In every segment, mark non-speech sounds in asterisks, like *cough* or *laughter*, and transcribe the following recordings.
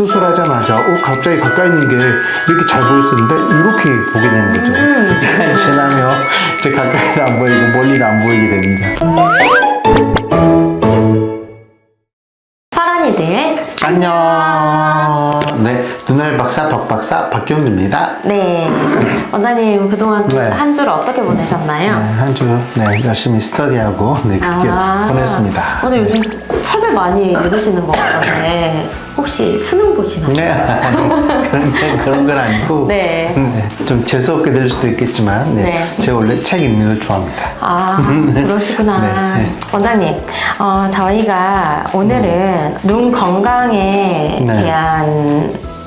수술하자마자 어, 갑자기 가까이 있는 게 이렇게 잘 보였었는데 이렇게 보게 되는 거죠. *laughs* 지나면 이제 가까이도 안 보이고 멀리도 안 보이게 됩니다. 파란이들. 안녕. 네, 눈알 박사 박 박사 박경규입니다. 네. 원장님 그동안 네. 한 주를 어떻게 네, 보내셨나요? 한주 네, 열심히 스터디하고 네, 그렇게 아. 보냈습니다. 오늘 요즘 책을 많이 읽으시는 것 같던데 혹시 수능 보시나요? 네, *laughs* 그런, 그런 건 아니고 네. 네, 좀 재수없게 될 수도 있겠지만 네, 네. 제가 원래 책 읽는 걸 좋아합니다. 아, 그러시구나. *laughs* 네, 네. 원장님, 어, 저희가 오늘은 눈 건강에 네. 대한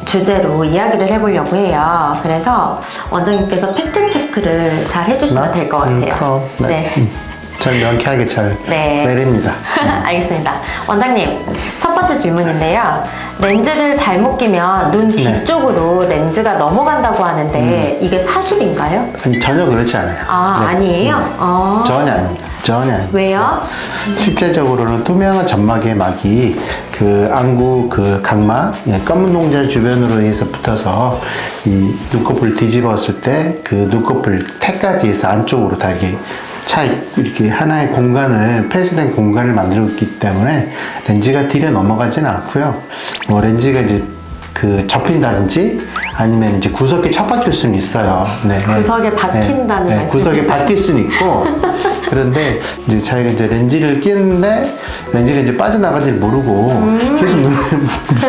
주제로 이야기를 해보려고 해요. 그래서 원장님께서 팩트 체크를 잘 해주시면 될 것 음, 같아요. 그럼, 네. 네. 음, 잘 명쾌하게 잘 네. 내립니다. *laughs* 알겠습니다. 원장님, 첫 번째 질문인데요. 렌즈를 잘못 끼면 눈 네. 뒤쪽으로 렌즈가 넘어간다고 하는데 이게 사실인가요? 아니, 전혀 그렇지 않아요. 아, 네. 아니에요? 어. 전혀 아닙니다. 전혀 아닙니다. 왜요? 실제적으로는 투명한 점막의 막이 그 안구 그 각막 예, 검은 동자 주변으로 해서 붙어서 이 눈꺼풀 뒤집었을 때 그 눈꺼풀 태까지 해서 안쪽으로 다 이렇게 차 있- 이렇게 하나의 공간을 폐쇄된 공간을 만들고 있기 때문에 렌즈가 뒤로 넘어가지는 않고요. 뭐 렌즈가 이제 그 접힌다든지 아니면 이제 구석에 처박힐 수는 있어요. 네. 구석에 박힌다는 네, 구석에 말씀이세요? 박힐 수는 있고 *laughs* 그런데 이제 자기가 이제 렌즈를 끼는데 렌즈가 이제 빠져나가지 모르고 음. 계속 네, *laughs*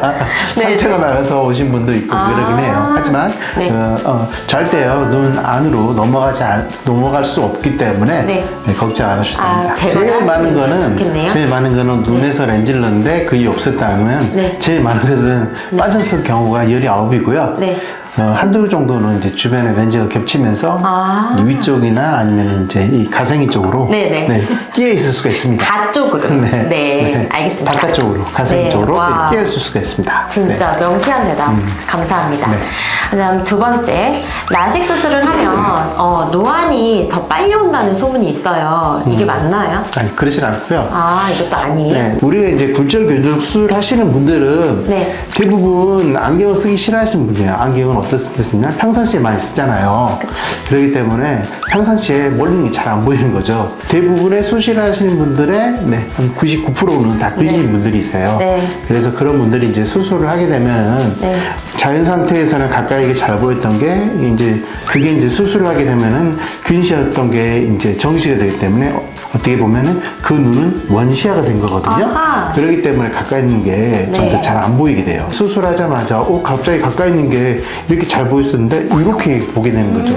*laughs* 상처가 나가서 오신 분도 있고 아. 그러긴 해요. 하지만 네. 어, 어, 절대요 눈 안으로 넘어가지 않, 넘어갈 수 없기 때문에 네. 네, 걱정 안 하셔도 아, 됩니다. 제거를 제일 많은 거는 좋겠네요. 제일 많은 거는 눈에서 렌즈를 넣는데 그게 없었다면 네. 제일 많은 것은 빠졌을 경우가 19이고요. 네. 어, 한두 정도는 이제 주변에 렌즈가 겹치면서 아. 이 위쪽이나 아니면 이제 이 가생이 쪽으로 네네. 끼어 있을 수가 있습니다. 가 쪽으로. 네, 네. 알겠습니다. 바깥쪽으로, 가생 네, 쪽으로 와. 끼어 있을 수가 있습니다. 진짜 명쾌한 대답 감사합니다. 네. 그다음 두 번째 라식 수술을 하면 어, 노안이 더 빨리 온다는 소문이 있어요. 이게 맞나요? 네. 아니, 그렇진 않고요. 아 이것도 아니에요. 네, 우리가 이제 굴절 교정 수술 하시는 분들은 네. 대부분 안경을 쓰기 싫어하시는 분이에요. 안경은 어떻게 쓰냐? 평상시에 많이 쓰잖아요. 그렇기 때문에 평상시에 멀리는 게잘안 보이는 거죠. 대부분의 수술하시는 분들의 네, 한 99%는 다 그러시는 분들이세요. 네. 그래서 그런 분들이 이제 수술을 하게 되면은 네. 자연 상태에서는 가까이 이게 잘 보였던 게 이제 그게 이제 수술을 하게 되면은 근시였던 게 이제 정시가 되기 때문에 어떻게 보면은 그 눈은 원시화가 된 거거든요. 아하. 그렇기 때문에 가까이 있는 게 네. 점점 잘 안 보이게 돼요. 수술하자마자 어 갑자기 가까이 있는 게 이렇게 잘 보였었는데 이렇게 보게 되는 거죠.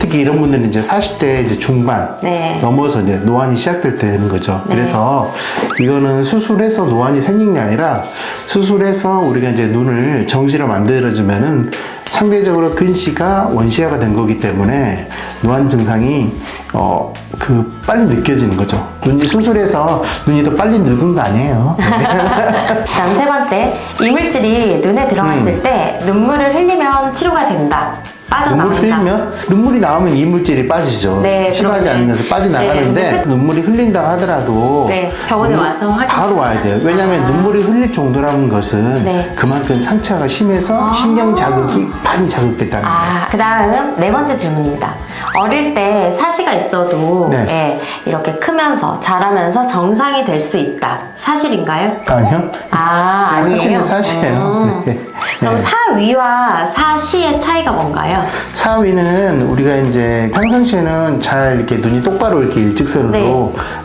특히 이런 분들은 이제 40대 이제 중반 음. 네. 넘어서 이제 노안이 시작될 때 되는 거죠. 네. 그래서 이거는 수술해서 노안이 생긴 게 아니라 수술해서 우리가 이제 눈을 정시로 만들어주면은 상대적으로 근시가 원시화가 된 거기 때문에 노안 증상이 어 그 빨리 느껴지는 거죠. 눈이 수술해서 눈이 더 빨리 늙은 거 아니에요. *laughs* 그다음 세 번째 이물질이 눈에 들어갔을 음. 때 눈물을 흘리면 치료가 된다. 눈물 빠져나간다. 흘리면 눈물이 나오면 이물질이 빠지죠. 네, 심하지 그러네. 않으면서 빠져나가는데 네, 근데 눈물이 흘린다 하더라도 네, 병원에 와서 확인- 바로 와야 돼요. 왜냐하면 아. 눈물이 흘릴 정도라는 것은 네. 그만큼 상처가 심해서 신경 자극이 많이 자극됐다는 거예요. 아, 그 다음 네 번째 질문입니다. 어릴 때 사시가 있어도 네. 예, 이렇게 크면서 자라면서 정상이 될 수 있다. 사실인가요? 아니요. 아, 그냥 아니에요? 사실은 사실이에요. 음. 네. 그럼 네. 사위와 사시의 차이가 뭔가요? 사위는 우리가 이제 평상시에는 잘 이렇게 눈이 똑바로 이렇게 일직선으로 네.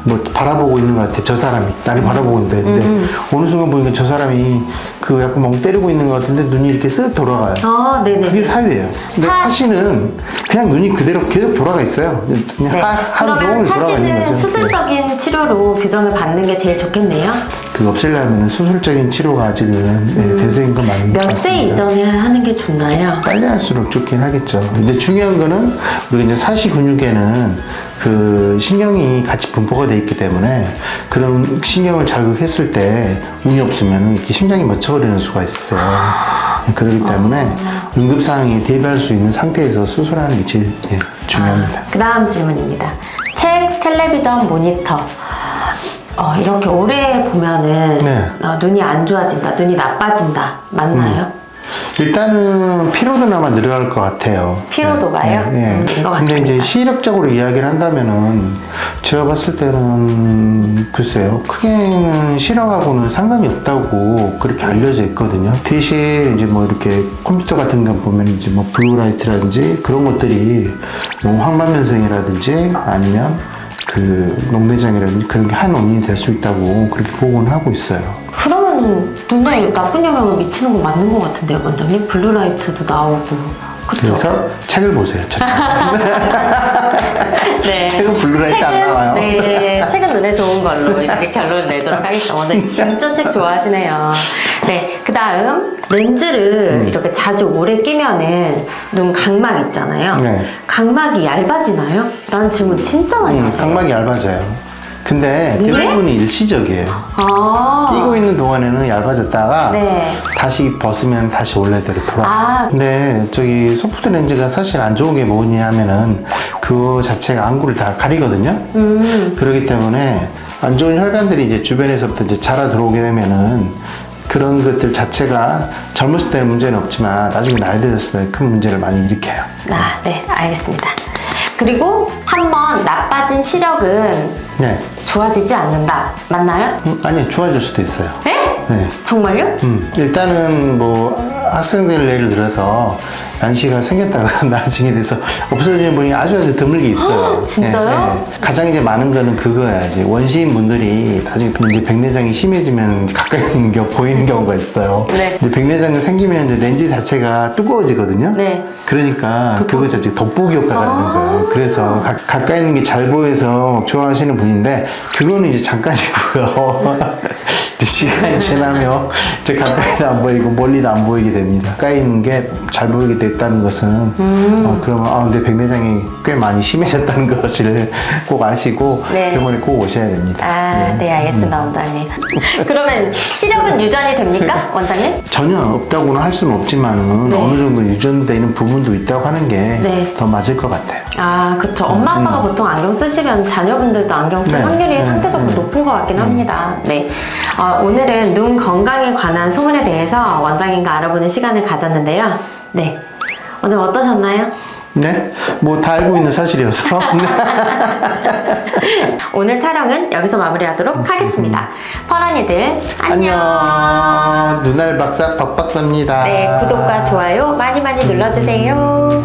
뭐 바라보고 있는 것 같아. 저 사람이 나를 바라보고 있는데 근데 어느 순간 보니까 저 사람이 그 약간 멍 때리고 있는 것 같은데 눈이 이렇게 쓱 돌아가요. 아, 네네. 그게 사위예요. 근데 사- 사시는 그냥 눈이 그대로 계속 돌아가 있어요. 그냥 네. 하, 하루 종일 그러면 돌아가 있는 사시는 거죠. 네. 수술적인 치료로 교정을 받는 게 제일 좋겠네요. 그 없애려면 수술적인 치료가 아직은 네, 대세인 건 맞는 몇세 이전에 하는 게 좋나요? 빨리 할수록 좋긴 하겠죠. 근데 중요한 거는 우리가 이제 사시 근육에는 그 신경이 같이 분포가 돼 있기 때문에 그런 신경을 자극했을 때 운이 없으면 이렇게 심장이 멎어버리는 수가 있어요. 그렇기 때문에 응급 상황에 대비할 수 있는 상태에서 수술하는 게 제일 예, 중요합니다. 그 다음 질문입니다. 책, 텔레비전, 모니터. 어, 이렇게 오래 보면은 네. 어, 눈이 안 좋아진다, 눈이 나빠진다. 맞나요? 음. 일단은 피로도나마 늘어날 것 같아요. 피로도가요? 네. 네. 음, 것 근데 같습니다. 이제 시력적으로 이야기를 한다면은 제가 봤을 때는 글쎄요. 크게는 시력하고는 상관이 없다고 그렇게 알려져 있거든요. 대신 이제 뭐 이렇게 컴퓨터 같은 거 보면 이제 뭐 블루라이트라든지 그런 것들이 뭐 황반변성이라든지 아니면 그 녹내장이라든지 그런 게 한 원인이 될 수 있다고 그렇게 보고는 하고 있어요. 그러면 눈에 나쁜 영향을 미치는 거 맞는 것 같은데요, 원장님? 블루라이트도 나오고. 그쵸? 그래서 책을 보세요. 책. *laughs* 네. 책은 블루라이트 안 책은- 나와요. 네, 책은 눈에 좋은 걸로 이렇게 결론을 내도록 하겠습니다. 오늘 진짜 책 좋아하시네요. 네, 그 다음 렌즈를 이렇게 자주 오래 끼면은 눈 각막 있잖아요. 네. 각막이 얇아지나요? 라는 질문 진짜 많이 음, 하세요. 각막이 얇아져요. 근데 네? 대부분이 일시적이에요. 아, 끼고 있는 동안에는 얇아졌다가 네. 다시 벗으면 다시 원래대로 돌아. 아. 근데 저기 소프트 렌즈가 사실 안 좋은 게 뭐냐면은 그 자체가 안구를 다 가리거든요. 음. 그렇기 때문에 안 좋은 혈관들이 이제 주변에서부터 이제 자라 들어오게 되면은 그런 것들 자체가 젊었을 때는 문제는 없지만 나중에 나이 들었을 때 큰 문제를 많이 일으켜요. 아, 네, 알겠습니다. 그리고 한번 나빠진 시력은 네. 좋아지지 않는다. 맞나요? 음, 아니 좋아질 수도 있어요. 네? 네. 정말요? 음, 일단은 뭐 학생들 예를 들어서 난시가 생겼다가 *laughs* 나중에 돼서 없어지는 분이 아주 아주 드물게 있어요. 진짜요? 가장 이제 많은 거는 그거야. 이제 원시인 분들이 나중에 이제 백내장이 심해지면 가까이 있는 게 보이는 경우가 있어요. 네. 이제 백내장이 생기면 이제 렌즈 자체가 두꺼워지거든요. 네. 그러니까 그거 자체 돋보기 효과가 되는 아. 거예요. 그래서 가, 가까이 있는 게 잘 보여서 좋아하시는 분인데 그거는 이제 잠깐이고요. *laughs* 시간이 *laughs* 지나면 이제 가까이도 안 보이고 멀리도 안 보이게 됩니다. 가까이 있는 게 잘 보이게 됐다는 것은 음. 어, 그러면 아 근데 백내장이 꽤 많이 심해졌다는 *laughs* 것을 꼭 아시고 네. 병원에 꼭 오셔야 됩니다. 아, 네, 알겠습니다, 원장님. *laughs* 그러면 시력은 유전이 됩니까, 원장님? 전혀 없다고는 할 수는 없지만은 네. 어느 정도 유전되는 부분도 있다고 하는 게 더 네. 맞을 것 같아요. 아, 그쵸. 엄마, 아빠가 보통 안경 쓰시면 자녀분들도 안경 쓸 네, 확률이 네, 상대적으로 네. 높은 것 같긴 합니다. 네. 어, 오늘은 눈 건강에 관한 소문에 대해서 원장님과 알아보는 시간을 가졌는데요. 네. 원장님 어떠셨나요? 네? 뭐 다 알고 있는 사실이어서. *laughs* 오늘 촬영은 여기서 마무리하도록 하겠습니다. 퍼런이들, 안녕. 안녕. 눈알 박사 박 박사입니다. 네, 구독과 좋아요 많이 많이 눌러주세요.